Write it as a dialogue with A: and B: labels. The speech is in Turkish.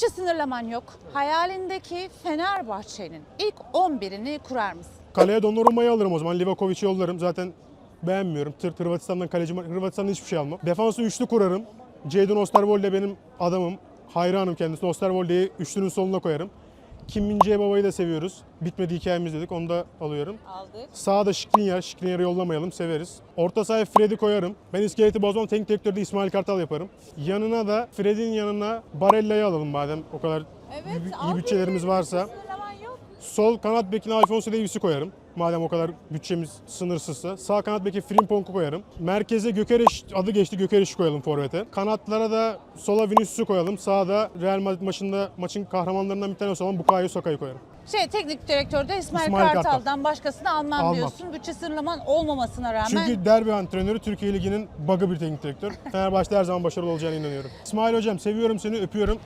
A: Bütçe sınırlaman yok. Hayalindeki Fenerbahçe'nin ilk 11'ini kurar mısın?
B: Kaleye Donnarumma'yı alırım o zaman. Livakovic'i yollarım. Zaten beğenmiyorum. Tır Hırvatistan'dan kaleci Hırvatistan'dan hiçbir şey almam. Defansı üçlü kurarım. Jadon Osterwolde benim adamım. Hayranım kendisine. Osterwolde'yi üçlünün soluna koyarım. Kim Min Baba'yı da seviyoruz. Bitmedi hikayemiz dedik. Onu da alıyorum.
A: Aldık.
B: Sağda Şikrinyar. Şikrinyar'ı yollamayalım. Severiz. Orta sahaya Fred'i koyarım. Ben iskeleti bozmam. Teknik direktörde İsmail Kartal yaparım. Yanına da Fred'in yanına Barella'yı alalım madem o kadar
A: Evet,
B: iyi bütçelerimiz varsa. Sol kanat bekine Alfonso Davies'i koyarım. Madem o kadar bütçemiz sınırsızsa. Sağ kanat beki Frimpong'u koyarım. Merkeze Gökereş adı geçti Gökereş'i koyalım forvete. Kanatlara da sola Vinicius'u koyalım. Sağda Real Madrid maçında maçın kahramanlarından bir tanesi olan Bukayo Saka'yı koyarım.
A: Şey teknik direktörde İsmail,
B: İsmail Kartal.
A: Kartal'dan başkasını almam,
B: Almam.
A: diyorsun. Bütçe sınırlaman olmamasına rağmen.
B: Çünkü derbi antrenörü Türkiye Ligi'nin bug'ı bir teknik direktör. Fenerbahçe'de her zaman başarılı olacağına inanıyorum. İsmail hocam seviyorum seni öpüyorum.